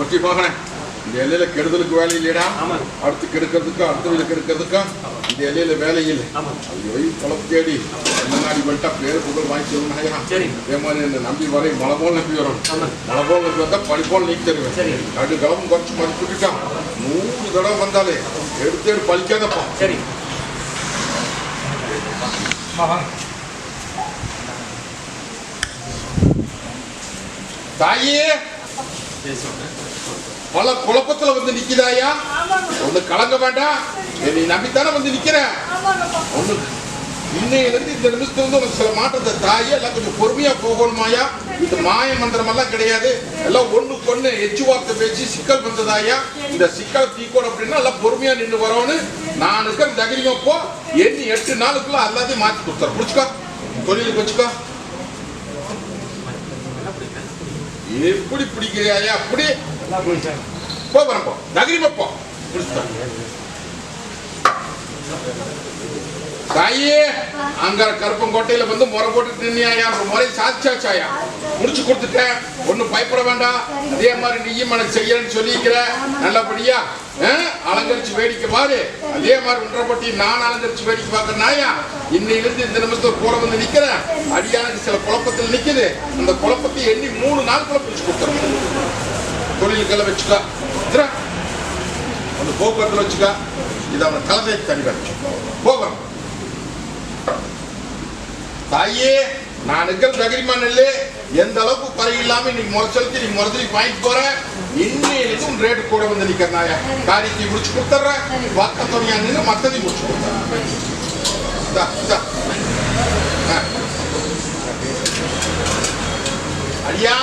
ஒட்டி போகணே இந்த எல்லையில கெடுதலுக்கு வேலை இல்லையடா. ஆமாங்க. அடுத்து கெடுக்கிறதுக்கும் அடுத்தவங்க கெடுக்கிறதுக்கும் இந்த எல்லையில வேலை இல்லை. ஐயோ குழப்பு தேடி முன்னாடி வந்துட்டா பேர் புகழ் வாங்கி சொல்லணும் சரி. அதே மாதிரி என்ன நம்பி வரை மலை போல் நம்பி வரும். மலை போல் நம்பி வந்தா படி போல் நீக்கி சரி. தருவேன் கடு கலவும் குறைச்சு மதிப்பிட்டுட்டான் நூறு தடவை வந்தாலே எடுத்து எடுத்து பழிக்காதப்பா. சரி. தாயே! பல குழப்பத்துல வந்து நிக்குதாயா? ஒண்ணு கலங்க வேண்டாம் நீ நம்பித்தானே வந்து நிக்கிற? ஒண்ணு இன்னையில இருந்து இந்த நிமிஷத்துல இருந்து உனக்கு சில மாற்றத்தை தாயே எல்லாம் கொஞ்சம் பொறுமையா போகணுமாயா இந்த மாய மந்திரம் எல்லாம் கிடையாது. எல்லாம் ஒண்ணு எச்சு வார்த்தை பேசி சிக்கல் வந்ததாயா? இந்த சிக்கல் தீக்கோடு அப்படின்னா எல்லாம் பொறுமையா நின்று வரணும் நான் இருக்கிற தைரியம் போ எண்ணி எட்டு நாளுக்குள்ள எல்லாத்தையும் மாத்தி கொடுத்துற புடிச்சுக்கோ தொழிலுக்கு வச்சுக்கோ. எப்படி பிடிக்கிறியாயா? அப்படி போ வரேன் போ. நகரிமா போ தாயே அங்க கருப்பங்கோட்டையில வந்து முறை போட்டு நின்னியாயா? முறை சாதிச்சாச்சாயா முடிச்சு கொடுத்துட்டேன். ஒண்ணும் பயப்பட வேண்டாம். அதே மாதிரி நீயும் எனக்கு செய்யறேன்னு சொல்லிக்கிற நல்லபடியா அலங்கரிச்சு வேடிக்கை பாரு. அதே மாதிரி ஒன்றப்பட்டி நான் அலங்கரிச்சு வேடிக்கை பார்க்கறனாயா? இன்னையிலிருந்து இந்த நிமிஷத்துல கூட வந்து நிக்கிறேன். அடியானுக்கு சில குழப்பத்தில் நிக்குது. அந்த குழப்பத்தை எண்ணி மூணு நாள் குழப்பிச்சு கொடுத்துறேன். தொழிலுக்கெல்லாம் வச்சுக்கா. இதுரா. அந்த போக்குவரத்துல வச்சுக்கா. இது அவனை கலதை தனி வச்சு போகிறோம் தாயே நான் இருக்கிற தகிரிமான் நெல்லு எந்த அளவுக்கு குறை இல்லாம நீ முறைச்சலுக்கு நீ முறைச்சலி வாங்கிட்டு போற? இன்னும் ரேட்டு கூட வந்து நிக்கிறனாயா காரியத்தை முடிச்சு கொடுத்துட்ற. பக்க துணையா நின்று மத்ததையும் முடிச்சு கொடுத்துறேன் அடியா. ஐயா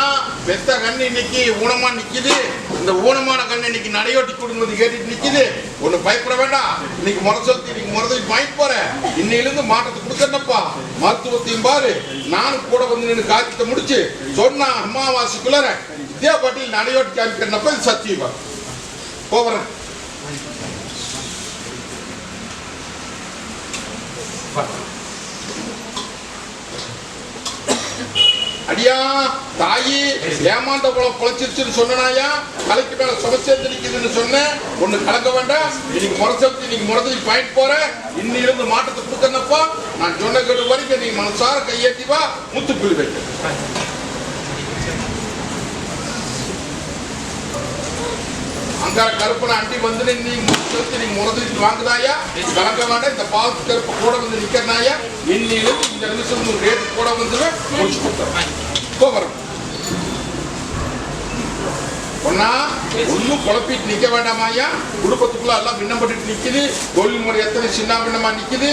பெத்த கண்ணு இன்னைக்கு ஊனமா நிக்குது. இந்த ஊனமான கண்ணு இன்னைக்கு நடையோட்டி கொடுங்கிறது கேட்டுட்டு நிக்குது. ஒண்ணு பயப்பட வேண்டாம். இன்னைக்கு முறை செலுத்தி இன்னைக்கு முறை வாங்கிட்டு போறேன். இன்னையிலிருந்து மாற்றத்தை கொடுக்கறப்பா மருத்துவத்தையும் பாரு. நானும் கூட வந்து நின்று காரியத்தை முடிச்சு சொன்னா அம்மாவாசைக்குள்ளார இதே பாட்டில் நடையோட்டி காமிக்கிறப்ப இது சத்தியமா? போகிறேன் அடியா தாயி ஏமாந்த குளம் குலைச்சிருச்சுன்னு சொன்னாயா கலைக்கு மேல சுமச்சேர்ந்து நிக்குதுன்னு சொன்னேன் ஒண்ணு கலக்க வேண்டாம். இன்னைக்கு முறைச்சலுக்கு இன்னைக்கு முறைச்சி பாயிண்ட் போற. இன்னிலிருந்து மாற்றத்தை கொடுக்கறப்பா நான் சொன்ன கேட்டு வரைக்கும் நீ மனசார கையேத்தி வா. முத்து புள்ளி கருப்பனை அண்டி வந்து நீ முறைச்சலுக்கு நீ முறைச்சி வாங்குதாயா? கலக்க வேண்டாம் இந்த பால் கருப்பு கூட வந்து நிக்கிறனாயா இன்னிலிருந்து இந்த நிமிஷம் ரேட் கூட வந்து முடிச்சு கொடுத்துறேன் இப்போ வரும். ஒன்னா ஒன்னும் குழப்பிட்டு நிக்க வேண்டாமாயா? குடும்பத்துக்குள்ள எல்லாம் பின்னப்பட்டு நிக்குது. தொழில் முறை எத்தனை சின்ன பின்னமா நிக்குது?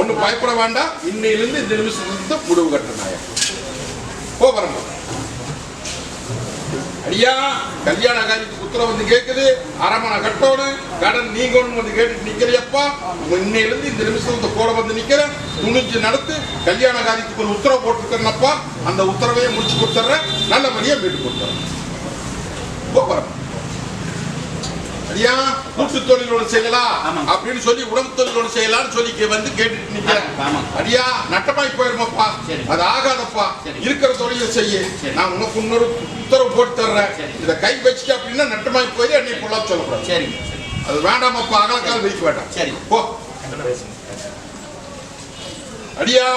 ஒண்ணு பயப்பட வேண்டாம். இன்னையிலிருந்து இந்த நிமிஷத்துல முடிவு கட்டுனாயா போ வரமா. ஐயா கல்யாண காரியத்துக்கு உத்தரவு வந்து கேட்குது அரமனை கட்டோணும். கடன் நீங்கணும் வந்து கேட்டுட்டு நிக்கிறியப்பா. இன்னையிலிருந்து இந்த நிமிஷத்தை கூட வந்து நிக்கிறேன். துணிஞ்சு நடத்து கல்யாண காரியத்துக்கு ஒரு உத்தரவு போட்டிருக்கிறேனப்பா. அந்த உத்தரவையே முடிச்சு கொடுத்துட்றேன். நல்லபடியாக மீட்டு கொடுத்துறேன் போகிறேன் ஐயா கூட்டு தொழில் ஒன்று செய்யலாம் ஆமாம். அப்படின்னு சொல்லி உணவு தொழில் ஒன்று செய்யலாம்னு சொல்லி வந்து கேட்டுட்டு நிக்கிறேன் ஆமாம். அடியா நட்டமாய் போயிருமாப்பா சரி. அது ஆகாதப்பா சரி. இருக்கிற தொழிலை செய்ய சரி. நான் உனக்கு இன்னொரு உத்தரவு போட்டு தர்றேன் சரி. இதை கை வச்சுக்க அப்படின்னா நட்டமாய் போய் என்னை பொல்லா சொல்லக்கூடாது சரிங்க அது வேண்டாமப்பா அகலக்கால் வைக்க வேண்டாம் சரி. போ அடியா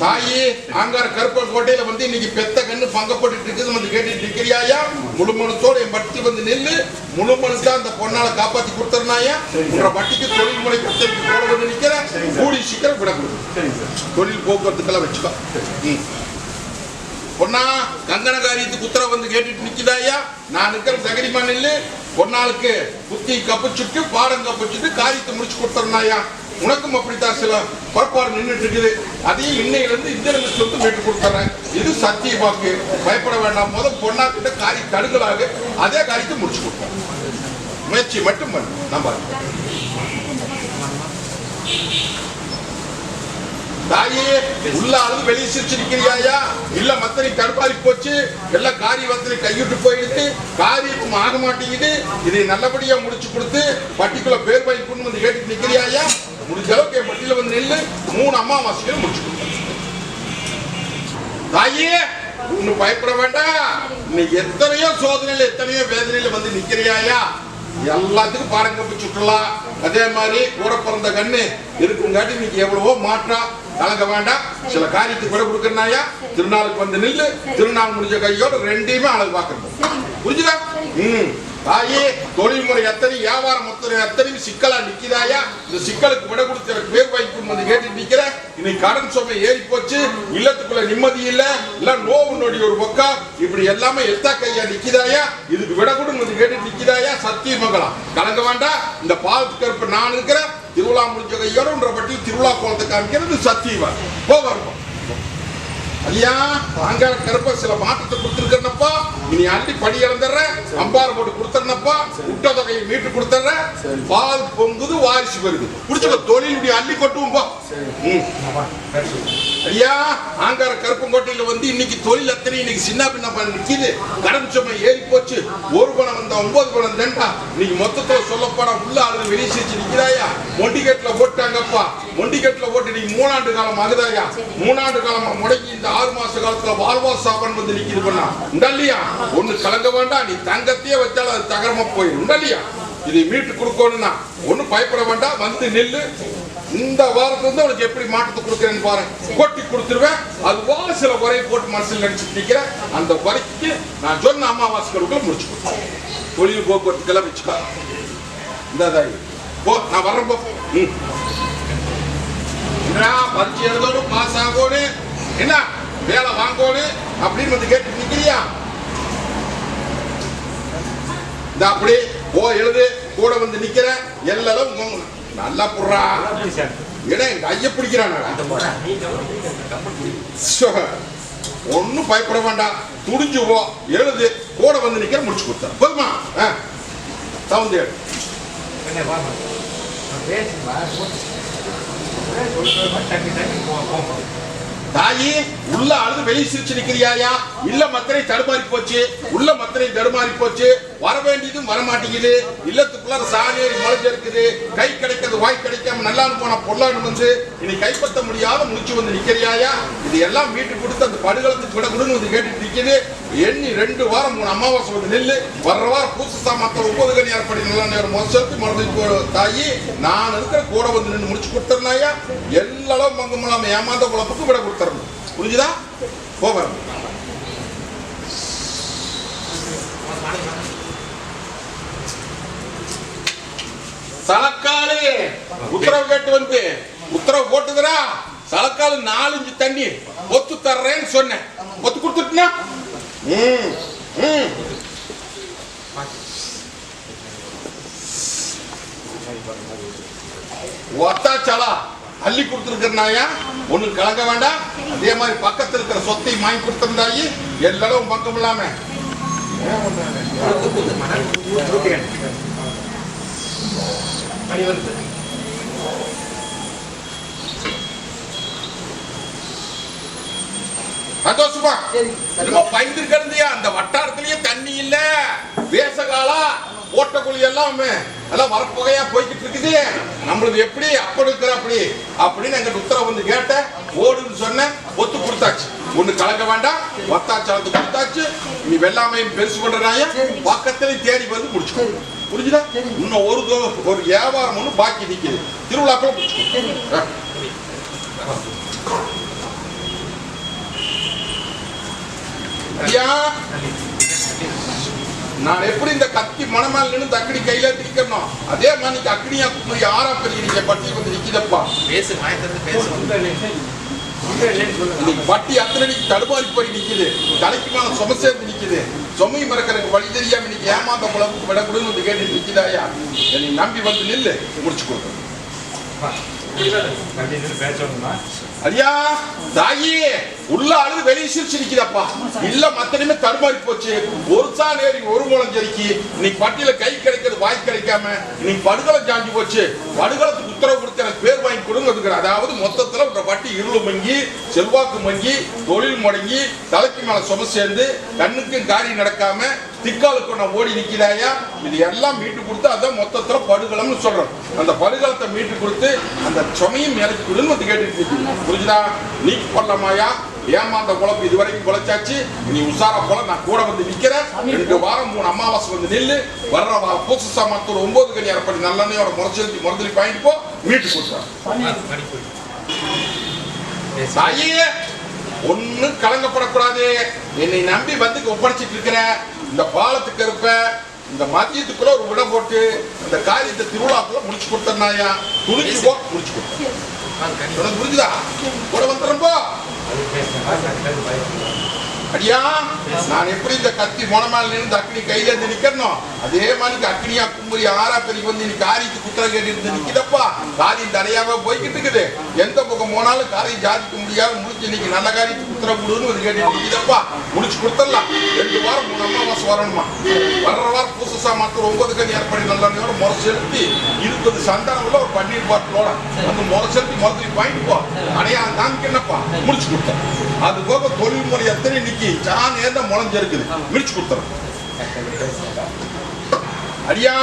தாயி ஆங்கார கருப்ப கோட்டையில வந்து இன்னைக்கு பெத்த கண்ணு பங்க இருக்குது வந்து கேட்டுட்டு இருக்கிறியாயா முழு மனத்தோட என் பட்டி வந்து நில்லு. முழு மனசா அந்த பொண்ணால காப்பாத்தி கொடுத்துருனாயா உங்க பட்டிக்கு தொழில் முறை கத்தலுக்கு போட வந்து நிக்கிற கூடி சீக்கிரம் விட கொடு. தொழில் போக்குவரத்துக்கெல்லாம் வச்சுக்கோ. ம். கங்கன காரியத்துக்கு உத்தரவு வந்து கேட்டுட்டு நிக்குதாயா நான் இருக்கிற தகரிமா நில்லு. பொன்னாளுக்கு புத்தி கப்பிச்சுட்டு பாடம் கப்பிச்சுட்டு காரியத்தை முடிச்சு கொடுத்துருனாயா உனக்கும் அப்படித்தான் சில கோட்பாடு நின்றுட்டு இருக்குது. அதையும் இன்னையிலிருந்து இந்த நிமிஷம் வந்து மீட்டு கொடுத்துறேன். இது சத்திய வாக்கு. பயப்பட வேண்டாம். முதல் பொண்ணா கிட்ட காரி தடுக்கலாக. அதே காரியத்தை முடிச்சு கொடுப்போம் முயற்சி மட்டும் பண்ணு. நம்ப. தாயே உள்ள அளவு வெளியே சிரிச்சிருக்கிறியாயா? இல்ல மத்தனை தடுப்பாரி போச்சு? எல்லாம் காரியவத்தினை கைவிட்டு போயிடுது காரியம் ஆக மாட்டேங்குது. இதை நல்லபடியா முடிச்சு கொடுத்து பட்டிக்குள்ள பேர் வாங்கி கொண்டு வந்து கேட்டு நிக்கிறியாயா? முடிஞ்ச அளவுக்கு என் பட்டியல வந்து நில்லு. மூணு அம்மாவாசைகள் முடிச்சு தாயே ஒண்ணு பயப்பட வேண்டாம். நீ எத்தனையோ சோதனையில எத்தனையோ வேதனையில வந்து நிக்கிறியாயா? எல்லாத்துக்கும் பாடம் கப்பி சுற்றலாம் அதே மாதிரி கூட பிறந்த கண்ணு இருக்குங்காட்டி இன்னைக்கு எவ்வளவோ மாற்றம் கலங்க வேண்டாம். சில காரியத்துக்கு விட கொடுக்கறனாயா? திருநாளுக்கு வந்து நில்லு. திருநாள் முடிஞ்ச கையோட ரெண்டையுமே அழகு பார்க்கணும். புரிஞ்சுதா? ம். தாயே தொழில்முறை எத்தனை வியாபாரம் மொத்தம் எத்தனையும் சிக்கலா நிக்கிறாயா இந்த சிக்கலுக்கு விட கொடுத்த பேர் வைக்கும் வந்து கேட்டு நிக்கிற? இன்னைக்கு கடன் சுமை ஏறி போச்சு இல்லத்துக்குள்ள நிம்மதி இல்ல இல்ல நோவு நொடி ஒரு பக்கம் இப்படி எல்லாமே எத்தா கையா நிக்கிறாயா இதுக்கு விட கொடுங்க வந்து கேட்டு நிக்கிறாயா சத்திய மங்கலம் கலங்க வேண்டாம் இந்த பால் கருப்பு நான் இருக்கிறேன் திருவிழா முடிஞ்ச கையோட பட்டி திருவிழா கோலத்தை காமிக்கிறது சத்தியவா போக இருக்கும் ஐயா அங்கார கருப்ப சில மாற்றத்தை கொடுத்துருக்கேன்னப்பா இனி அள்ளி படி இழந்துடுறேன். அம்பாரம் போட்டு கொடுத்துறேன்னப்பா விட்ட தொகையை மீட்டு கொடுத்துறேன் பால் பொங்குது வாரிசு வருது புடிச்சுக்கோ தொழில் அள்ளி கொட்டுவோம் போ. ஐயா ஆங்கார கருப்பங்கோட்டையில வந்து இன்னைக்கு தொழில் அத்தனை இன்னைக்கு சின்ன பின்ன நிக்குது. கடன் சுமை ஏறி போச்சு. ஒரு பணம் வந்தா ஒன்பது பணம் தண்டா இன்னைக்கு மொத்தத்துல சொல்லப்போனா உள்ள ஆளு வெளியே சிரிச்சு நிக்கிறாயா? மொண்டிகேட்ல போட்டாங்கப்பா மொண்டிகேட்ல போட்டு நீ மூணாண்டு காலம் ஆகுதாயா மூணாண்டு காலமா முடங்கி இந்த ஆறு மாச காலத்துல வாழ்வா சாபன் வந்து நிக்குது பண்ணா. உண்டல்லையா? ஒண்ணு கலங்க வேண்டாம் நீ தங்கத்தையே வச்சாலும் அது தகரமா போயிடும். உண்டல்லையா? இதை மீட்டு கொடுக்கணும்னா ஒண்ணு பயப்பட வேண்டாம் வந்து நில்லு. இந்த வாரத்துல இருந்து உனக்கு எப்படி மாற்றத்தை கொடுக்குறேன்னு பாரு. கொட்டி கொடுத்துருவேன். அது போல சில குறையை போட்டு மனசில் நினைச்சிட்டு நிக்கிறேன் அந்த குறைக்கு நான் சொன்ன அமாவாசைகளுக்குள்ள முடிச்சு கொடுத்தேன் தொழில் போக்குவரத்துக்கெல்லாம் வச்சுக்கா. இந்த தாய் போ நான் வர்றப்போ ம். பரிச்சு எழுதணும் பாஸ் ஆகணும் என்ன? வேலை வாங்கணும் அப்படின்னு வந்து கேட்டு நிக்கிறியா? இந்த அப்படி ஓ எழுது கூட வந்து நிக்கிற எல்லாரும் நல்லா புடுறா. ஏன்னா எங்க ஐய பிடிக்கிறான் ஒன்னும் பயப்பட வேண்டாம். துடிஞ்சு போ. எழுது கூட வந்து நிக்கிற முடிச்சு கொடுத்தேன் போதுமா? சவுண்ட் ஏடு தாயி உள்ள அழுது வெளியே சிரிச்சு நிக்கிறியாயா இல்ல மத்தனை தடுமாறி போச்சு. உள்ள மத்தனை தடுமாறி போச்சு. வர வேண்டியதும் வர மாட்டேங்குது. இல்லத்துக்குள்ள சாலேறி முளைஞ்சு இருக்குது. கை கிடைக்கிறது வாய் கிடைக்காம நல்லான்னு போன பொல்லான்னு வந்து இனி கைப்பற்ற முடியாத முடிச்சு வந்து நிக்கிறியாயா இது எல்லாம் வீட்டு கொடுத்து அந்த படுகளத்துக்கு விட கொடுன்னு வந்து கேட்டுட்டு நிக்குது. எண்ணி ரெண்டு வாரம் மூணு அமாவாசை வந்து நெல்லு. வர்ற வாரம் பூசா மத்த ஒன்பது கணி ஏற்படி நல்ல நேரம். மொசத்து மறந்து தாயி நான் இருக்கிற கூட வந்து நின்று முடிச்சு கொடுத்துருந்தாயா எல்லாரும் பங்கம் இல்லாம ஏமாந்த குழப்பத்துக்கு விட கொடுத்துருந்தேன் புரிஞ்சுதா? போவேன் சலக்காலு. உத்தரவு கேட்டு வந்து. உத்தரவு போட்டுக்கிறா சலக்காலு நாலஞ்சு தண்ணி ஒத்து தர்றேன்னு சொன்னேன். ஒத்து கொடுத்துட்டுனா? ம் ம். ஒத்தாச்சலா? அள்ளி கொடுத்துருக்கனாயா ஒண்ணு கலங்க வேண்டாம். அதே மாதிரி பக்கத்துல இருக்கிற சொத்தை வாங்கி கொடுத்திருந்தாயி எல்லாரும் பக்கம் இல்லாம. சந்தோஷமா? என்னமோ பயந்து கிடந்தியா அந்த வட்டாரத்திலயே தண்ணி இல்ல. வேசகாலா ஓட்ட குழி எல்லாமே. எல்லாம் வரப்புகையா போய்கிட்டு இருக்குது. நம்மளது எப்படி? அப்படி இருக்கிற அப்படி. அப்படின்னு எங்கிட்ட உத்தரவு வந்து கேட்டேன். ஓடுன்னு சொன்னேன். ஒத்து கொடுத்தாச்சு. ஒண்ணு கலக்க வேண்டாம். வத்தாச்சாலத்து கொடுத்தாச்சு. நீ வெள்ளாமையும் பெருசு பண்றாய பக்கத்துல தேடி வந்து முடிச்சுக்கோ. புரிஞ்சுதா? இன்னும் ஒரு ஒரு வியாபாரம் ஒண்ணு பாக்கி நிக்குது. திருவிழாக்கள் முடிச்சுக்கோ. ஐயா நான் எப்படி இந்த கத்தி மணமேல நின்று அக்கடி கையில நிக்கணும் அதே மாதிரி நீங்க அக்கடியா குமரி ஆறா பெரிய பட்டி வந்து நிக்குதப்பா. பேசு இன்னைக்கு பட்டி அத்தனை அடிக்கு தடுமாறி போய் நிக்குது. தலைக்கு மேல சும சேர்ந்து நிக்குது. சுமையை மறக்கிறதுக்கு வழி தெரியாம இன்னைக்கு ஏமாந்த குழம்புக்கு விடக்கூடாதுன்னு வந்து கேட்டு நிக்குதாயா? என்னை நம்பி வந்து நில்லு. முடிச்சு பேசணுமா ஐயா தாயி உள்ள அழுது வெளியே சிரிச்சு இல்ல மத்தனையுமே தடுமாறி போச்சு. ஒரு சான் ஏறி ஒரு மூலம் ஜெரிக்கி. இன்னைக்கு பட்டியல கை கிடைக்கிறது வாய் கிடைக்காம இன்னைக்கு படுகளை ஜாஞ்சி போச்சு. படுகலத்துக்கு உத்தரவு கொடுத்து எனக்கு பேர் வாங்கி கொடுங்க அதாவது மொத்தத்துல உங்க பட்டி இருள் மங்கி செல்வாக்கு மங்கி தொழில் முடங்கி தலைக்கு மேல சும சேர்ந்து கண்ணுக்கும் காரியம் நடக்காம திக்காலுக்கு நான் ஓடி நிக்கிறாயா இது எல்லாம் மீட்டு கொடுத்து அதான் மொத்தத்துல படுகளம்னு சொல்றோம். அந்த படுகளத்தை மீட்டு கொடுத்து அந்த சுமையும் எனக்கு கொடுன்னு வந்து கேட்டுட்டு புரிஞ்சுதா? நீ கொல்லமாயா ஏமாந்த குழப்பு இதுவரைக்கும் குலைச்சாச்சு நீ உஷாரா போல நான் கூட வந்து நிக்கிறேன். ரெண்டு வாரம் மூணு அமாவாசை வந்து நில்லு. வர்ற வாரம் பூசு சாமாத்தூர் ஒன்பது கனி அரைப்படி நல்லெண்ணையோட முறைச்செலுத்தி முறதலி வாங்கிட்டு போ. மீட்டு கொடுத்துறேன். ஒண்ணு கலங்கப்படக்கூடாது. என்னை நம்பி வந்து ஒப்படைச்சிட்டு இருக்கிற இந்த பாலத்துக்கு இருப்ப இந்த மதியத்துக்குள்ள ஒரு விட போட்டு இந்த காரியத்தை திருவிழாக்குள்ள முடிச்சு கொடுத்தனாயா துணிச்சு போ முடிச்சு கொடுத்தேன். புரிஞ்சுதா? கூட வந்துடுறேன் போ. அது பேசுறேன். அடியா நான் எப்படி இந்த கத்தி மொனமால நின்று அக்னி கையில இருந்து நிக்கணும் அதே மாதிரி அக்னியா கும்புரி ஆறா பெரிய வந்து நீ காரியத்து குற்றம் கேட்டு இருந்து நிக்கிறப்பா காரியம் தடையாவே போய்கிட்டு இருக்குது. எந்த பக்கம் போனாலும் காரியம் ஜாதிக்க முடியாது. முடிச்சு இன்னைக்கு நல்ல காரியத்துக்கு குத்தர கொடுன்னு ஒரு கேட்டு நிக்கிறப்பா முடிச்சு கொடுத்துடலாம். ரெண்டு வாரம் மூணு அமாவாசை வரணுமா? வர்ற வாரம் பூசசா மாத்திரம் ஒன்பது கணி ஏற்பாடு நல்ல முறை செலுத்தி இருபது சந்தானங்கள ஒரு பன்னீர் பாட்டிலோட அந்த முறை செலுத்தி மதுரை வாங்கிட்டு போ. அடையா தான் என்னப்பா முடிச்சு கொடுத்தேன். அது போக தொழில் முறை எத்தனை இன்னைக்கு சான் ஏந்த முளைஞ்சிருக்குது முடிச்சு கொடுத்துறேன் அடியா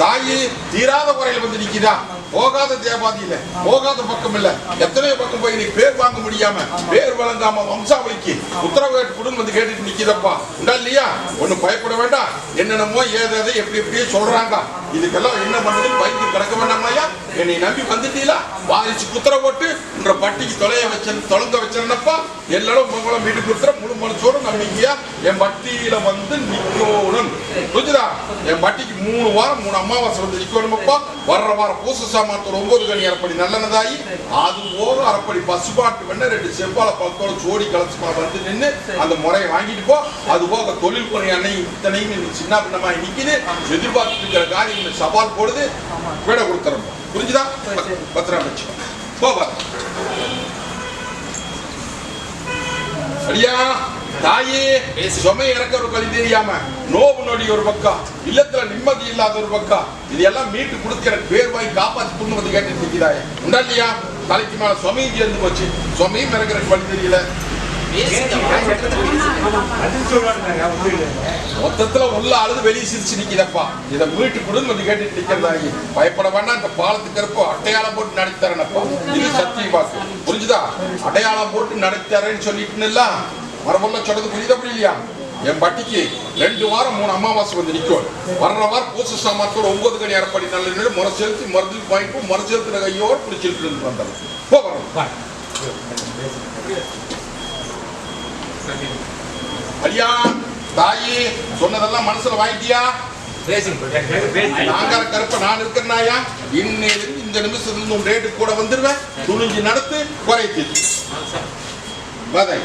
தாயி தீராத குறையில வந்து நிக்குதா? போகாத தேவாதியில போகாத பக்கம் இல்ல எத்தனையோ பக்கம் போய் நீ பேர் வாங்க முடியாம பேர் வழங்காம வம்சாவளிக்கு உத்தரவு கேட்டு கொடுன்னு வந்து கேட்டுட்டு நிக்கிறப்பா உண்டா இல்லையா? ஒண்ணு பயப்பட வேண்டாம். என்னென்னமோ ஏதாவது எப்படி எப்படியோ சொல்றாங்க. இதுக்கெல்லாம் என்ன பண்ணுதுன்னு பயந்து கிடக்க வேண்டாமையா என்னை நம்பி வந்துட்டீங்களா? வாரிச்சு குத்திர போட்டு உன்ற பட்டிக்கு தொலைய வச்ச தொலைங்க வச்சிருந்தப்பா எல்லாரும் உங்களை வீட்டு கொடுத்துற முழு மனசோடு நம்பிக்கையா என் பட்டியில வந்து நிக்கணும். புரிஞ்சுதா? என் பட்டிக்கு மூணு வாரம் மூணு அமாவாசை வந்து நிக்கணுமப்பா. வர்ற வாரம் பூச சாமானத்தோட ஒன்பது கனி அரைப்படி நல்லனதாயி அது போக அரைப்படி பசுபாட்டு வேணா ரெண்டு செவ்வாழை பழத்தோட சோடி கலசுமா வந்து நின்று அந்த முறையை வாங்கிட்டு போ. அது போக தொழில் பணி அன்னை இத்தனையும் இன்னைக்கு சின்ன பின்னமா நிக்குது. எதிர்பார்த்துட்டு இருக்கிற இன்னைக்கு சவால் போடுது. விட கொடுத்துறோம். புரிஞ்சுதா? பத்திரம் வச்சு போவா அடியா தாயே சுமை இறக்க ஒரு வழி தெரியாம நோவு நொடி ஒரு பக்கம் இல்லத்துல நிம்மதி இல்லாத ஒரு பக்கம் இதெல்லாம் மீட்டு கொடுத்து எனக்கு பேர் வாங்கி காப்பாத்தி கொண்டு வந்து கேட்டு நிக்கிறாயே உண்டா இல்லையா? தலைக்கு மேல சுமையும் சேர்ந்து போச்சு. சுமையும் இறக்குறதுக்கு வழி தெரியல. மொத்தத்துல உள்ள அழுது வெளியே சிரிச்சு நிக்கிறப்பா. இதை மீட்டு கொடுன்னு வந்து கேட்டு நிக்கிறதாகி பயப்பட வேண்டாம் இந்த பாலத்துக்கு இருப்போ அடையாளம் போட்டு நடத்தி தரேனப்பா இது சத்தியம் பாக்கு புரிஞ்சுதா? அடையாளம் போட்டு நடத்தி தரேன்னு மரபொல்ல சொல்றது புரியுதப்படி இல்லையா? என் பட்டிக்கு ரெண்டு வாரம் மூணு அமாவாசை வந்து நிற்கும். வர்ற வாரம் பூச சாமாத்தோட ஒன்பது கணி அரைப்படி நல்ல நின்று முறை செலுத்தி மருந்து வாங்கிப்போம் முறை செலுத்துற கையோடு பிடிச்சிட்டு இருந்து வந்தாங்க போ ஐயா தாயி சொன்னதெல்லாம் மனசுல வாங்கிட்டியா? நாங்கார கருப்ப நான் இருக்கிறனாயா இன்னையிலிருந்து இந்த நிமிஷத்துல இருந்து உன் ரேட்டு கூட வந்துருவேன். துணிஞ்சு நடத்து குறைத்து. பதை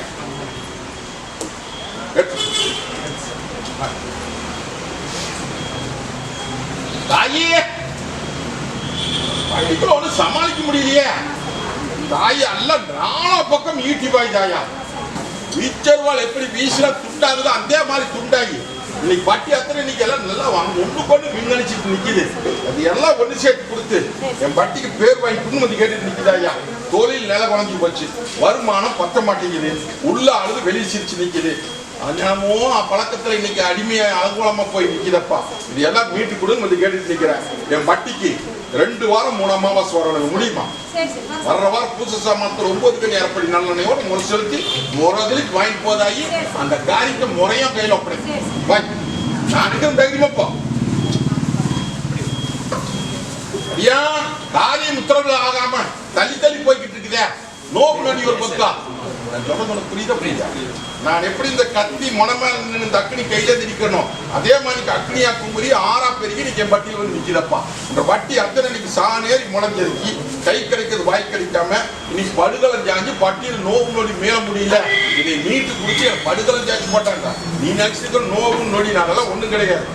தாயி! பள்ளிக்குள்ள ஒண்ணு சமாளிக்க முடியலையே. தாய் அல்ல நாலா பக்கம் ஈட்டி பாய் தாயா. வீச்சர்வாள் எப்படி வீசினா துண்டாகுதோ அதே மாதிரி துண்டாகி. இன்னைக்கு பட்டி அத்தனை இன்னைக்கு எல்லாம் நல்லா வாங்க ஒண்ணு கொண்டு விண்ணடிச்சிட்டு நிக்குது. அது எல்லாம் ஒண்ணு சேர்த்து கொடுத்து என் பட்டிக்கு பேர் வாங்கி வந்து கேட்டுட்டு நிக்குதாயா தொழில் நில குறைஞ்சு போச்சு. வருமானம் பத்த மாட்டேங்குது. உள்ள அழுது வெளியே சிரிச்சு நிக்குது. என்னமோ பழக்கத்துல இன்னைக்கு அடிமையா அலங்கோலமா போய் நிக்குதப்பா. இது எல்லாம் மீட்டு கொடுன்னு வந்து கேட்டுட்டு நிக்கிறேன். என் பட்டிக்கு ரெண்டு வாரம் மூணு அமாவாசை வரணும் முடியுமா. வர்ற வாரம் பூச சாமானத்தில் ஒன்பது கணி அரைப்படி நல்லெண்ணையோட முறை செலுத்தி முறதுக்கு வாங்கிட்டு போதாகி அந்த காரியத்தை முறையா கையில் ஒப்படை வாங்கி நான் இருக்கிற தைரியமாப்பா ஐயா காரியம் உத்தரவுல ஆகாம தள்ளி தள்ளி போய்கிட்டு இருக்குதே. நோக்கு நடி ஒரு பக்கா நான் சொல்றது உனக்கு புரியுதா புரியுதா? நான் எப்படி இந்த கத்தி மொனமேல நின்று இந்த அக்னி கையில திரிக்கணும் அதே மாதிரி அக்னியா கும்புரி ஆறா பெருகி நீங்க என் வந்து நிக்கிறப்பா இந்த வட்டி அத்தனை இன்னைக்கு சாணேறி முடஞ்சதுக்கு கை கிடைக்கிறது வாய் கிடைக்காம இன்னைக்கு படுகலம் ஜாஞ்சு பட்டியல் நோவு நொடி மேல முடியல. இதை மீட்டு குடிச்சு எனக்கு படுகலம் ஜாச்சு போட்டாங்க. நீ நினைச்சிருக்க நோவு நொடி நாங்கெல்லாம் ஒண்ணும் கிடையாது.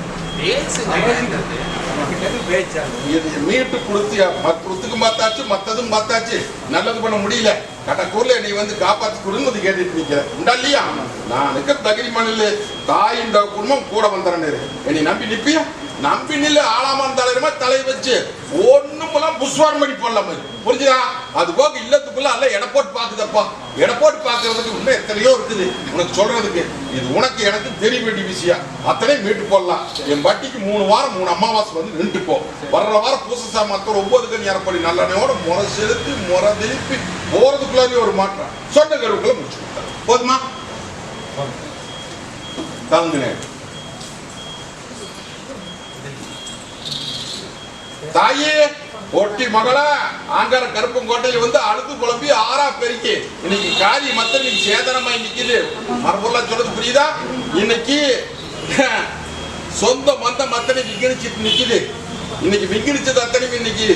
மீட்டு கொடுத்தியா மற்றத்துக்கு பார்த்தாச்சு மற்றதும் பார்த்தாச்சு. நல்லது பண்ண முடியல. கடக்கூர்ல நீ வந்து காப்பாத்தி கொடுன்னு கேட்டுட்டு நிக்கிற உண்டா இல்லையா? நான் இருக்க தகிரி மண்ணில் தாயின் குடும்பம் கூட வந்துறேன் என்னை நம்பி நிப்பியா? நம்பி நில்லு ஆளாமான் தலைவருமா? தலை வச்சு ஒண்ணுமெல்லாம் புஷ்வாரம் பண்ணி போடலாம் புரிஞ்சுதா? அது போக இல்லத்துக்குள்ள அல்ல எடை போட்டு பாக்குதப்பா எடை போட்டு பார்க்கறதுக்கு இன்னும் எத்தனையோ இருக்குது. உனக்கு சொல்றதுக்கு இது உனக்கு எனக்கு தெரிய வேண்டிய விஷயம். அத்தனை மீட்டு போடலாம். என் வட்டிக்கு மூணு வாரம் மூணு அமாவாசை வந்து நின்று போ. வர்ற வாரம் பூச சாமத்தோட ஒன்பது கணி அறப்படி நல்லனையோட முறை செலுத்தி முறை திருப்பி போறதுக்குள்ளாரியே ஒரு மாற்றம். சொன்ன கருவுக்குள்ள முடிச்சு கொடுத்தாரு போதுமா? தங்குனேன். தாயே ஒட்டி மகள ஆங்கார கருப்பங்கோட்டையில் வந்து அழுது குழம்பி ஆறா பெருக்கி இன்னைக்கு காரி மத்த இன்னைக்கு சேதனமாய் நிக்குது. மரபொருளா சொல்றது புரியுதா? இன்னைக்கு சொந்த மந்த மத்தனை விங்கணிச்சிட்டு நிக்குது. இன்னைக்கு விங்கணிச்சது அத்தனையும் இன்னைக்கு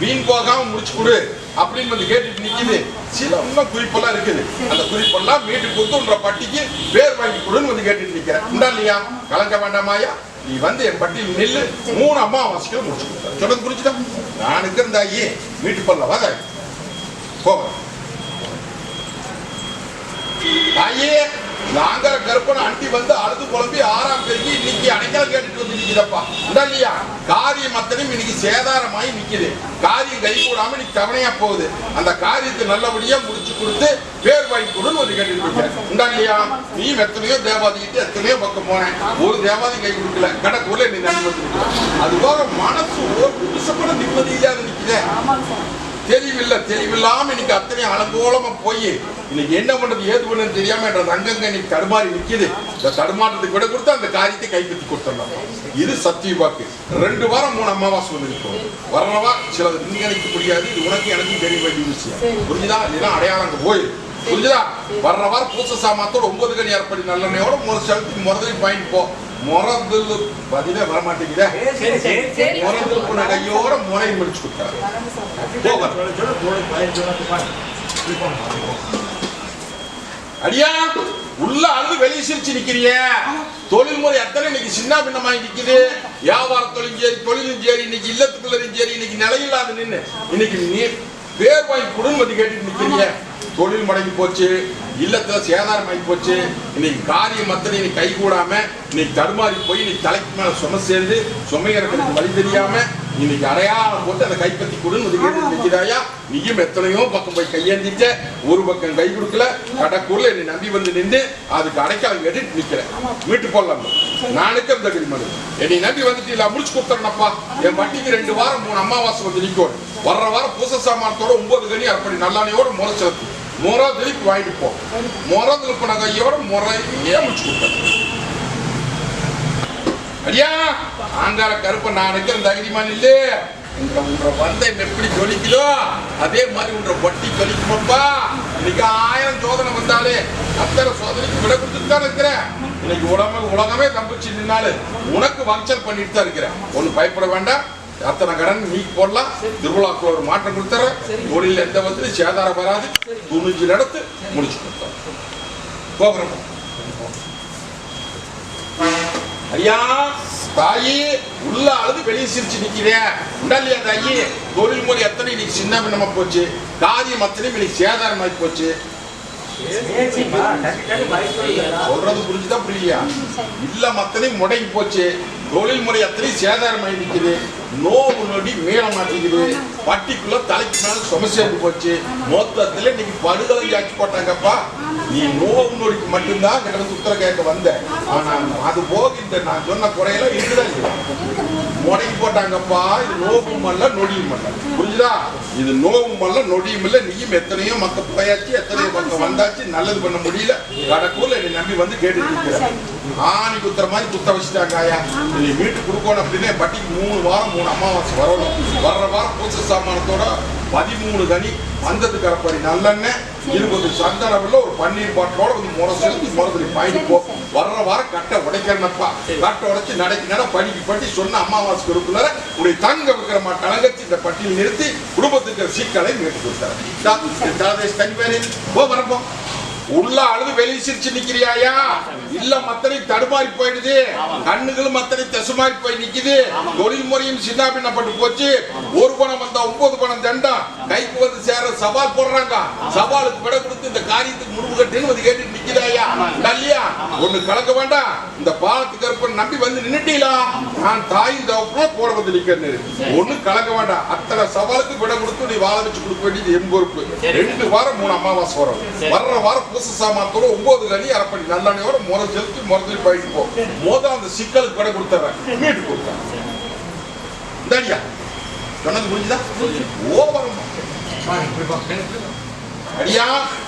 வீண் போகாம முடிச்சு கொடு அப்படின்னு வந்து கேட்டுட்டு நிக்குது. சில இன்னும் குறிப்பெல்லாம் இருக்குது. அந்த குறிப்பெல்லாம் மீட்டு கொடுத்துன்ற பட்டிக்கு பேர் வாங்கி கொடுன்னு வந்து கேட்டுட்டு நிக்கிறேன். உண்டா இல்லையா? கலங்க வேண்டாமாயா நீ வந்து என் பட்டியல் நெல்லு. மூணு அம்மாவாசைக்கு முடிச்சு கொடுத்தா சொன்னது புரிஞ்சுதா? நான் இருக்கிறந்தாயி வீட்டு பண்ணல வாத. போகிறேன் தாயே நாங்கிற கருப்பன் அண்டி வந்து அழுது குழம்பி ஆறாம் பெருக்கி இன்னைக்கு அடைக்கல கேட்டுட்டு வந்து நிக்குதப்பா இல்லையா? காரியம் அத்தனையும் இன்னைக்கு சேதாரமாயி நிக்குது. காரியம் கை கூடாம இன்னைக்கு தவணையா போகுது. அந்த காரியத்தை நல்லபடியா முடிச்சு கொடுத்து பேர் வாங்கி கொடுன்னு ஒரு கேட்டுட்டு இருக்கிறேன் உண்டா இல்லையா? நீ எத்தனையோ தேவாதிக்கிட்டு எத்தனையோ பக்கம் போனேன். ஒரு தேவாதி கை கொடுக்கல. கடற்கூர்ல நீ நம்பி அது போக மனசு ஒரு நிமிஷம் கூட நிம்மதி இல்லாத நிக்குதே. தெளிவில்லை தெளிவில்லாம இன்னைக்கு அத்தனை அலங்கோலமா போய் இன்னைக்கு என்ன பண்றது ஏது பண்ணுறது தெரியாம என்ற அங்கங்க இன்னைக்கு தடுமாறி நிக்குது. இந்த தடுமாற்றத்துக்கு விட கொடுத்து அந்த காரியத்தை கைப்பற்றி கொடுத்துடலாம் இது சத்திய வாக்கு. ரெண்டு வாரம் மூணு அமாவாசை வந்து இருக்கும் வரவா சிலது நீங்க முடியாது. இது உனக்கு எனக்கும் தெரிய வேண்டிய விஷயம். புரிஞ்சுதா? இல்லைன்னா அடையாளம் அங்க போயிரு. புரிஞ்சுதா? வர்ற வாரம் பூச சாமாத்தோட ஒன்பது கணி ஏற்படி நல்லெண்ணையோட ஒரு செலுத்தி முறதுலையும் பாயிண்ட் போ. முறதில் பதிலே வரமாட்டேங்குதே. முறதில் போன கையோட முறையை முடிச்சு கொடுத்தாரு. அடியா உள்ள அழுது வெளியே சிரிச்சு நிக்கிறிய. தொழில்முறை எத்தனை இன்னைக்கு சின்ன பின்னமாய் நிக்குது? வியாபார தொழில் சரி தொழிலும் சரி இன்னைக்கு இல்லத்துக்குள்ளரும் சரி இன்னைக்கு நிலையில்லாத நின்னு இன்னைக்கு நீ பேர் வாங்கி குடும்பத்தை கேட்டுட்டு நிக்கிறீங்க தொழில் முடங்கி போச்சு இல்லத்துல சேதாரம் ஆகி போச்சு இன்னைக்கு காரியம் மத்தனை இன்னைக்கு கை கூடாம இன்னைக்கு தடுமாறி போய் இன்னைக்கு தலைக்கு மேல சும சேர்ந்து சுமையறதுக்கு வழி தெரியாம இன்னைக்கு அடையாளம் போட்டு அந்த கைப்பற்றி கொடுன்னு கேட்டு நிற்கிறாயா நீயும் எத்தனையோ பக்கம் போய் கையேந்திட்ட ஒரு பக்கம் கை கொடுக்கல கடக்கூர்ல என்னை நம்பி வந்து நின்று அதுக்கு அடைக்காலம் கேட்டு நிக்கிறேன். மீட்டு போடலாம் நானுக்கு அந்த கிரிமனு என்னை நம்பி வந்துட்டு இல்ல முடிச்சு கொடுத்துறேனப்பா என் வட்டிக்கு ரெண்டு வாரம் மூணு அமாவாசை வந்து நிற்கும் வர்ற வாரம் பூச சாமானத்தோட ஒன்பது கனி அப்படி நல்லானையோட முறை செலுத்து. முறை திருப்பி வாங்கிட்டு போ. முறை திருப்பின கையோட முறையே முடிச்சு கொடுத்தேன் அடியா? ஆங்கார கருப்ப நான் இருக்கிற தைரியமா இல்லே உன்ற உன்ற வந்தை எப்படி ஜொலிக்குதோ அதே மாதிரி உன்ற வட்டி ஜொலிக்குமாப்பா இன்னைக்கு ஆயிரம் சோதனை வந்தாலே அத்தனை சோதனைக்கு விட கொடுத்துட்டு தான் இருக்கிறேன். இன்னைக்கு உலக உலகமே தம்பிச்சு நின்னாலும் உனக்கு வஞ்சல் பண்ணிட்டு தான் இருக்கிறேன். ஒன்றும் பயப்பட வேண்டாம். அத்தனை கடன் நீ போடலாம். திருவிழாக்குள்ள ஒரு மாற்றம் கொடுத்துறேன். தொழில் எந்த வந்து சேதாரம் வராது துணிஞ்சு நடத்து முடிச்சு கொடுத்தோம். போகிறோம் ஐயா தாயி உள்ள அழுது வெளியே சிரிச்சு நிக்கிறேன் உண்டல்லையா தாயி? தொழில் முறை எத்தனை இன்னைக்கு சின்ன பின்னமா போச்சு? காரியம் அத்தனையும் இன்னைக்கு போச்சு. டக்கு பயிர் சொல்லுங்க சொல்றது புரிஞ்சுதான் புரியலையா? இல்ல மத்தனையும் முடங்கி போச்சு. தொழில் முறை அத்தனையும் சேதாரமாகி நிக்குது. நோவு நொடி மேல மாட்டேங்குது பட்டிக்குள்ள தலைக்கு மேல சும சேர்ந்து போச்சு மொத்தத்துல இன்னைக்கு படுகொலை ஆக்கி போட்டாங்கப்பா. நீ நோவு நொடிக்கு மட்டும்தான் கிட்ட உத்தர கேட்க வந்த. ஆனா அது போக இந்த நான் சொன்ன குறையெல்லாம் இருக்குதா இல்லையா? முடங்கி போட்டாங்கப்பா. இது நோவும் அல்ல நொடியும் அல்ல. புரிஞ்சுதா? இது நோவும் அல்ல நொடியும் இல்ல. நீயும் எத்தனையோ மக்க போயாச்சு எத்தனையோ பக்கம் வந்தாச்சு. நல்லது பண்ண முடியல. கடக்கூர்ல என்னை நம்பி வந்து இருக்கிற ஆணி குத்துற மாதிரி குத்த வச்சுட்டாங்க ஆயா. நீ வீட்டுக்கு கொடுக்கணும் அப்படின்னா பட்டிக்கு மூணு வாரம் மூணு அமாவாசை வரணும் வர்ற வாரம் பூச சாமானத்தோட பதிமூணு தனி வந்ததுக்கு அப்புறம் நல்லெண்ணெய் இருபது சந்தனவில் ஒரு பன்னீர் பாட்டோட கொஞ்சம் முறை செலுத்தி முறதுல போ வர்ற வாரம் கட்டை உடைக்கிறனப்பா கட்டை உடைச்சு நடக்கினா நட படிக்கு பட்டி சொன்ன அமாவாசை கொடுக்குள்ள உடைய தங்க வைக்கிற மாட்டலங்கச்சு இந்த பட்டியல் நிறுத்தி குடும்பத்துக்கு இருக்கிற சிக்கலை மீட்டு கொடுத்தாரு தலதேஷ் தனி பேரு போ வரப்போம் உள்ள அழுது வெளியே சிரிச்சு நிக்கிறியாயா இல்ல மத்தனை தடுமாறி போயிடுது. கண்ணுகளும் மத்தனை தசுமாறி போய் நிக்குது. தொழில் முறையும் சின்ன பின்னப்பட்டு போச்சு ஒரு பணம் வந்தா ஒன்பது பணம் தண்டம் கைக்கு வந்து சேர சவால் போடுறாங்க. சவாலுக்கு விட கொடுத்து இந்த காரியத்துக்கு முடிவு கட்டுன்னு வந்து கேட்டு நிக்கிறாயா இல்லையா? ஒண்ணு கலக்க வேண்டாம். இந்த பாலத்துக்கு இருப்ப நம்பி வந்து நின்னுட்டீங்களா? நான் தாயின் தவப்புல கூட வந்து நிக்கிறேன் ஒண்ணு கலக்க வேண்டாம். அத்தனை சவாலுக்கு விட கொடுத்து நீ வாழ வச்சு கொடுக்க வேண்டியது என் பொறுப்பு. ரெண்டு வாரம் மூணு அமாவாசை வரும். வர்ற வாரம் பூச சாமானத்தோட ஒன்பது கனி அரைப்படி. நல்லெண்ணையோட முறை செலுத்தி முறை போயிட்டு போ. மோத அந்த சிக்கலுக்கு கூட கொடுத்துறேன். மீட்டு கொடுத்தேன். இந்தாடியா. சொன்னது புரிஞ்சுதா? ஓவரம். அடியா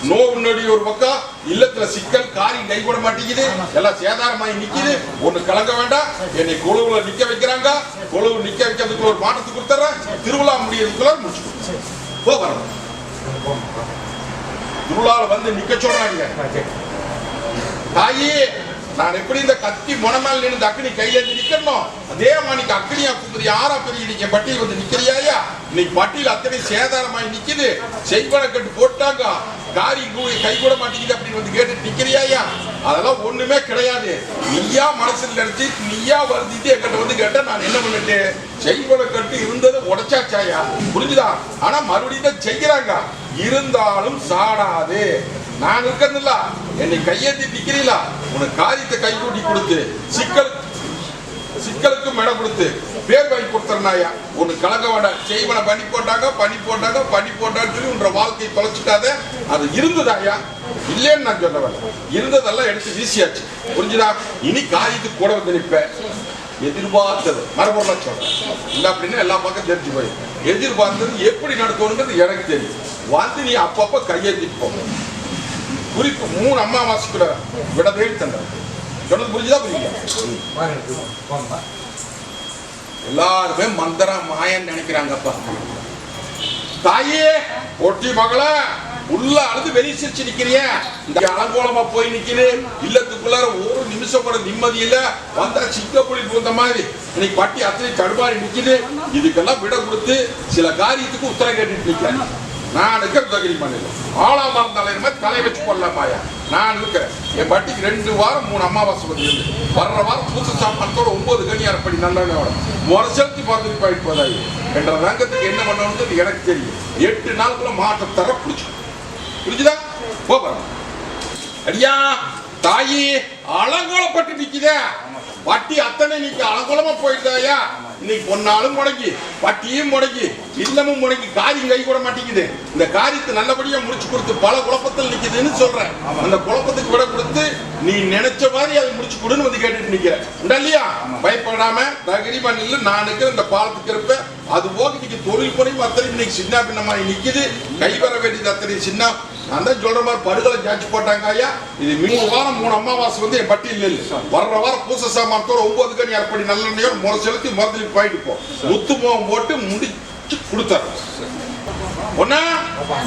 நோவு நொடி ஒரு பக்கம் இல்லத்துல சிக்கல் காரியம் கைகூட மாட்டேங்குது. எல்லாம் சேதாரமாயி நிக்குது. ஒண்ணு கலங்க வேண்டாம். என்னை கொழுவுல நிக்க வைக்கிறாங்க. கொழுவு நிக்க வைக்கிறதுக்குள்ள ஒரு மாற்றத்தை கொடுத்துறேன். திருவிழா முடியறதுக்குள்ள முடிச்சு போ வரணும் திருவிழாவில் வந்து நிக்க சொல்றாங்க தாயி நான் எப்படி இந்த கத்தி முனமேல் நின்று அக்னி கையேந்தி நிக்கணும் அதே மாதிரி அக்னியா கும்புது யாரா பெரிய நீங்க பட்டியல் வந்து நிக்கிறியாயா? இன்னைக்கு பட்டியல் அத்தனை சேதாரமாய் நிக்குது. செய்வன கட்டு போட்டாங்க. காரி கூடி கை கூட மாட்டேங்குது அப்படின்னு வந்து கேட்டு நிக்கிறியாயா? அதெல்லாம் ஒண்ணுமே கிடையாது. நீயா மனசுல நினைச்சு நீயா வருதிட்டு என்கிட்ட வந்து கேட்டா நான் என்ன பண்ணிட்டேன் செய்வன கட்டு இருந்தது உடைச்சாச்சாயா? புரிஞ்சுதா? ஆனா மறுபடியும் தான் செய்யறாங்க இருந்தாலும் சாடாது. நான் இருக்கிறதில்ல என்னை கையேந்தி நிக்கிறீங்களா உனக்கு காரியத்தை கை கூட்டி கொடுத்து சிக்கல் சிக்கலுக்கு மேடம் கொடுத்து பேர் வாங்கி கொடுத்துறனாயா உனக்கு கலக்க வேண்டாம் செய்வனை பண்ணி போட்டாங்க பண்ணி போட்டாங்க பண்ணி போட்டான்னு சொல்லி உன்ற வாழ்க்கையை தொலைச்சிட்டாத. அது இருந்ததாயா இல்லைன்னு நான் சொல்ல வேண்டாம் இருந்ததெல்லாம் எடுத்து வீசியாச்சு. புரிஞ்சுதா? இனி காரியத்துக்கு கூட வந்து நிற்பேன் எதிர்பார்த்தது. மறுபடியும் சொல்றேன். இல்லை அப்படின்னா எல்லா பக்கம் தெரிஞ்சு போய் எதிர்பார்த்தது எப்படி நடக்கணுங்கிறது எனக்கு தெரியும். வந்து நீ அப்பப்போ கையெழுத்திட்டு போகணும் குறிப்பு மூணு அம்மாவாசைக்குள்ள விட தேடி தந்தார் சொன்னது புரிஞ்சுதா புரியல எல்லாருமே மந்திர மாயன்னு நினைக்கிறாங்கப்பா. தாயே ஒட்டி மகள உள்ள அழுது வெளியே சிரிச்சு நிக்கிறிய. இந்த அலங்கோலமா போய் நிக்கிது. இல்லத்துக்குள்ளார ஒரு நிமிஷம் கூட நிம்மதி இல்ல. வந்தா சிங்கப்புலி பூந்த மாதிரி. இன்னைக்கு பட்டி அத்தனை தடுமாறி நிக்கிது. இதுக்கெல்லாம் விட கொடுத்து சில காரியத்துக்கு உத்தரம் கேட்டுட்டு நிக்கிறேன் நான் இருக்கிற தகுதி பண்ணல ஆளாம இருந்தாலும் தலை வச்சு கொள்ளமாயா நான் இருக்கிறேன். என் பட்டிக்கு ரெண்டு வாரம் மூணு அமாவாசை வந்து இருந்து வர்ற வாரம் பூச சாப்பாட்டோட ஒன்பது கனி அரைப்படி நல்லெண்ணோட முறை செலுத்தி பார்த்துட்டு போயிட்டு போதாயி என்ற ரங்கத்துக்கு என்ன பண்ணணும்னு எனக்கு தெரியும். எட்டு நாளுக்குள்ள மாற்றம் தர பிடிச்சு புரிஞ்சுதா? போறோம் அடியா தாயி அலங்கோலப்பட்டு நிக்குதே. வட்டி அத்தனை நீக்கு அலங்கோலமா போயிட்டாயா இன்னைக்கு பொன்னாலும் முடங்கி வட்டியும் முடங்கி இல்லமும் முடங்கி காரியம் கை கூட மாட்டேங்குது இந்த காரியத்தை நல்லபடியா முடிச்சு கொடுத்து பல குழப்பத்தில் நிக்குதுன்னு சொல்றேன். அந்த குழப்பத்துக்கு விட கொடுத்து நீ நினைச்ச மாதிரி அதை முடிச்சு கொடுன்னு வந்து கேட்டுட்டு நிக்கிற. உண்டா இல்லையா? பயப்படாம தகிரிமா நில்லு. நான் இருக்கிற இந்த பாலத்துக்கு இருப்பேன் அது போக இன்னைக்கு தொழில் முறையும் அத்தனை இன்னைக்கு சின்ன பின்னமாய் நிக்குது. கை வர வேண்டியது அத்தனை சின்ன நான் தான் சொல்ற மாதிரி படுகொலை ஜாட்சி போட்டாங்க ஐயா. இது மூணு வாரம் மூணு அமாவாசை வந்து என் பட்டியல் இல்லை வர்ற வாரம் பூச சாமானத்தோட ஒன்பது கனி நல்ல நேரம் முறை செலுத்தி மருந்துக்கு போயிட்டு போ. முத்து முகம் போட்டு முடிச்சு கொடுத்தாரு ஒன்னா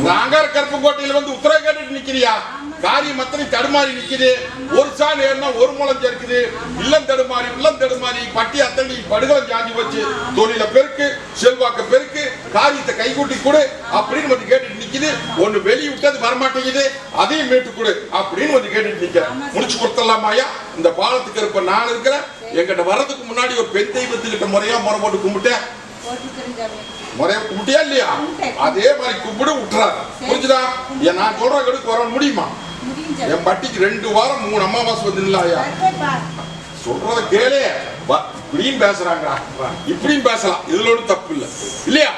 நாங்க கருப்புக்கோட்டையில வந்து உத்தரவு கேட்டுட்டு நிக்கிறியா? காரியம் அத்தனை தடுமாறி நிக்குது. ஒரு சாணி ஏறினா ஒரு முளம் இருக்குது இல்லம் தடுமாறி உள்ளம் தடுமாறி பட்டி அத்தனை படுகளம் ஜாதி வச்சு தொழில பெருக்கு செல்வாக்க பெருக்கு காரியத்தை கைகூட்டி கொடு அப்படின்னு வந்து கேட்டுட்டு நிக்குது. ஒண்ணு வெளிய விட்டது வரமாட்டேங்குது. அதையும் மீட்டு கொடு அப்படின்னு வந்து கேட்டுட்டு நிக்கிறேன் முடிச்சு கொடுத்துடலாமாயா இந்த பாலத்துக்கு இருப்ப நான் இருக்கிறேன் எங்கிட்ட வர்றதுக்கு முன்னாடி ஒரு பெண் தெய்வத்துக்கிட்ட முறையா முறை போட்டு கும்பிட்டேன். முறையா கும்பிட்டியா இல்லையா? அதே மாதிரி கும்பிடு விட்டுறாரு புரிஞ்சுதா? நான் சொல்ற கடுக்கு வர முடியுமா? என் பட்டிக்கு ரெண்டு வாரம் மூணு அமாவாசை வந்து இல்லையா சொல்றத கேளு இப்படியும் பேசுறாங்க இப்படியும் பேசலாம் இதுல ஒன்றும் தப்பு இல்ல இல்லையா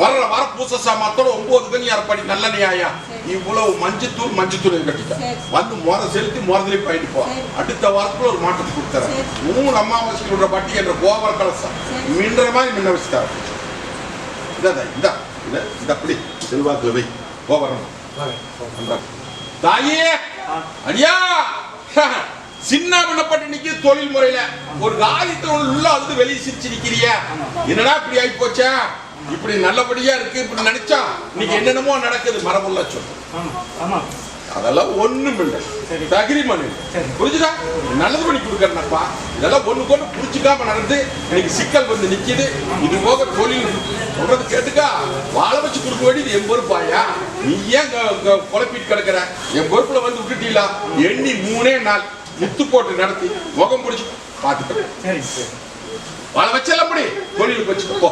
வர்ற வர பூச சாமாத்தோட ஒன்பது கனி அரைப்படி நல்ல நியாயா இவ்வளவு மஞ்சத்தூள் மஞ்சத்தூள் கட்டிக்க. வந்து முறை செலுத்தி முறதுலேயே போயிட்டு போ. அடுத்த வாரத்துல ஒரு மாற்றத்தை கொடுத்துறேன் மூணு அமாவாசைக்கு விடுற பட்டி என்ற கோபுர கலசம். மின்ற மாதிரி மின்ன வச்சுட்டாரு இந்தா இந்த இந்த அப்படி செல்வாக்கு வை கோபுரம். தாயே அடியா. சின்ன பண்ணப்பட்டு நிக்குது தொழில் முறையில. ஒரு காரியத்தை உள்ள வந்து வெளியே சிரிச்சு நிக்கிறிய. என்னடா இப்படி ஆகி போச்சா இப்படி நல்லபடியா இருக்கு இப்படி நினைச்சா இன்னைக்கு என்னென்னமோ நடக்குது மரபுள்ள சொல். அதெல்லாம் ஒண்ணும் இல்லை. தகிரி சரி. புரிஞ்சுதா? நல்லது பண்ணி கொடுக்கறனப்பா. இதெல்லாம் ஒண்ணு கொண்டு புடிச்சுக்காம நடந்து இன்னைக்கு சிக்கல் வந்து நிக்குது. இது போக தொழில் சொல்றது கேட்டுக்கா. வாழ வச்சு கொடுக்க வேண்டியது என் பொறுப்பாயா? நீ ஏன் குழப்பிட்டு கிடக்குற? என் பொறுப்புல வந்து விட்டுட்டீங்களா? எண்ணி மூணே நாள் முத்து போட்டு நடத்தி முகம் பிடிச்சு பார்த்துக்க. சரி சரி. வாழ வச்செல்லாம் படி தொழிலுக்கு வச்சுக்க போ.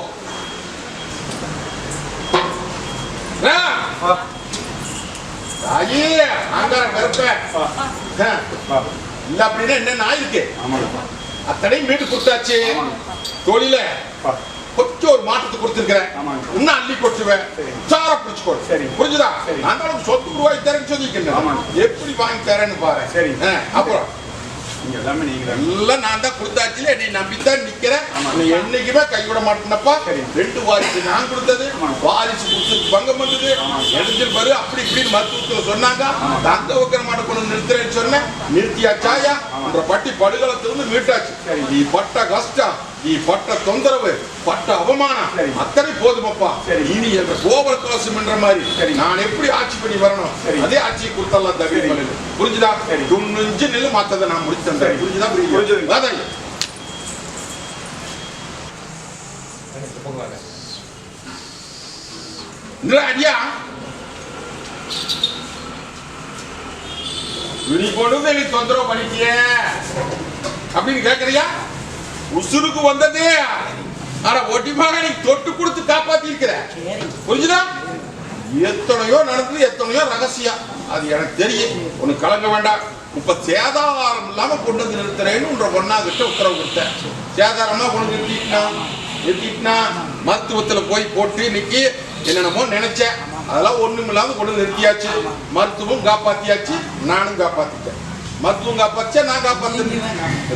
ஆ, பா தாயி ஆங்கார கருப்ப. இல்ல அப்படின்னா என்ன ஆயிருக்கு ஆமாங்கப்பா அத்தனையும் மீட்டு கொடுத்தாச்சு. தொழில கொஞ்சம் ஒரு மாற்றத்தை கொடுத்துருக்கிறேன். இன்னும் அள்ளி கொட்டுவேன் சரி. பிடிச்சுக்கோ சரி. புரிஞ்சுதா. அந்த அளவுக்கு சொத்து ரூபாய் தரேன்னு சொல்லிக்கிறேன். எப்படி வாங்கி தரேன்னு பாரு சரி. அப்புறம் எல்லாமே நான் தான் கொடுத்தாச்சுல என்னை நம்பித்தான் நிக்கிறேன். நீ என்னைக்குமே கைவிட மாட்டேனப்பா. ரெண்டு வாரிசு நான் கொடுத்தது. வாரிசு கொடுத்தது பங்கம் வந்தது எடுத்துட்டு பாரு அப்படி இப்படின்னு மருத்துவத்துல சொன்னாங்க தங்க வைக்கிற மாட்ட கொண்டு நிறுத்துறேன்னு சொன்னேன் நிறுத்தியாச்சாயா உன்ற பட்டி படுகளத்திலிருந்து மீட்டாச்சு சரி. நீ பட்ட கஷ்டம் நீ பட்ட தொந்தரவு பட்ட அவமானம். அத்தனை போதுமப்பா. இனி என்ற கோபுர கலசம் என்ற மாதிரி. நான் எப்படி ஆட்சி பண்ணி வரணும். அதே ஆட்சியை கொடுத்தலாம் தவிர. புரிஞ்சுதா. துணிஞ்சு நில்லு மத்ததை நான் முடிச்சு தந்தேன். புரிஞ்சுதா. புரியுது அடியா நீ கொண்டு வந்து எனக்கு தொந்தரவு பண்ணிட்டிய அப்படின்னு கேக்குறியா? உசுருக்கு வந்ததே ஆனா ஒட்டிமாக நீ தொட்டு கொடுத்து காப்பாத்தி இருக்கிற புரிஞ்சுதா? எத்தனையோ நடந்தது எத்தனையோ ரகசியம். அது எனக்கு தெரியும். உனக்கு கலங்க வேண்டாம். இப்ப சேதாரம் இல்லாம கொண்டு வந்து நிறுத்துறேன்னு உன்ற ஒன்னா கிட்ட உத்தரவு கொடுத்தேன். சேதாரமா கொண்டு நிறுத்திட்டா? நிறுத்திட்டா? மருத்துவத்துல போய் போட்டு இன்னைக்கு என்னென்னமோ நினைச்சேன். அதெல்லாம் ஒண்ணும் இல்லாம கொண்டு நிறுத்தியாச்சு. மருத்துவம் காப்பாத்தியாச்சு. நானும் காப்பாத்திட்டேன். மருத்துவம் காப்பாச்சா நான் காப்பாத்தினேன்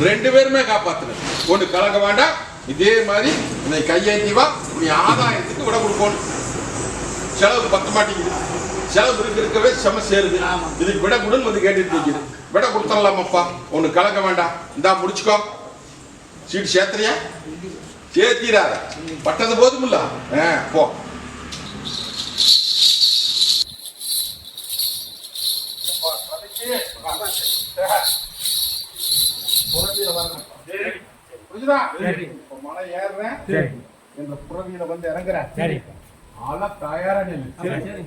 ரெண்டு பேருமே காப்பாத்தினேன் ஒன்று கலங்க வேண்டாம். இதே மாதிரி இந்த கையேந்தி வா. நீ ஆதாயத்துக்கு விட கொடுக்கணும். செலவு பத்த மாட்டேங்குது. செலவு இருக்க இருக்கவே செம சேருது. இதுக்கு விட கொடுன்னு வந்து கேட்டுட்டு நிக்குது. விட கொடுத்துடலாமப்பா? ஒன்று கலக்க வேண்டாம். இந்தா முடிச்சுக்கோ. சீட்டு சேர்த்துறியா? சேர்த்திடாத. பட்டது போதுமில்ல. ஆ, போ. புரிஞ்சுதா? சரி. இப்ப மலை ஏறுறேன் இந்த புறவியில வந்து இறங்குறேன். ஆளா தயாரா நில்லு. சரி.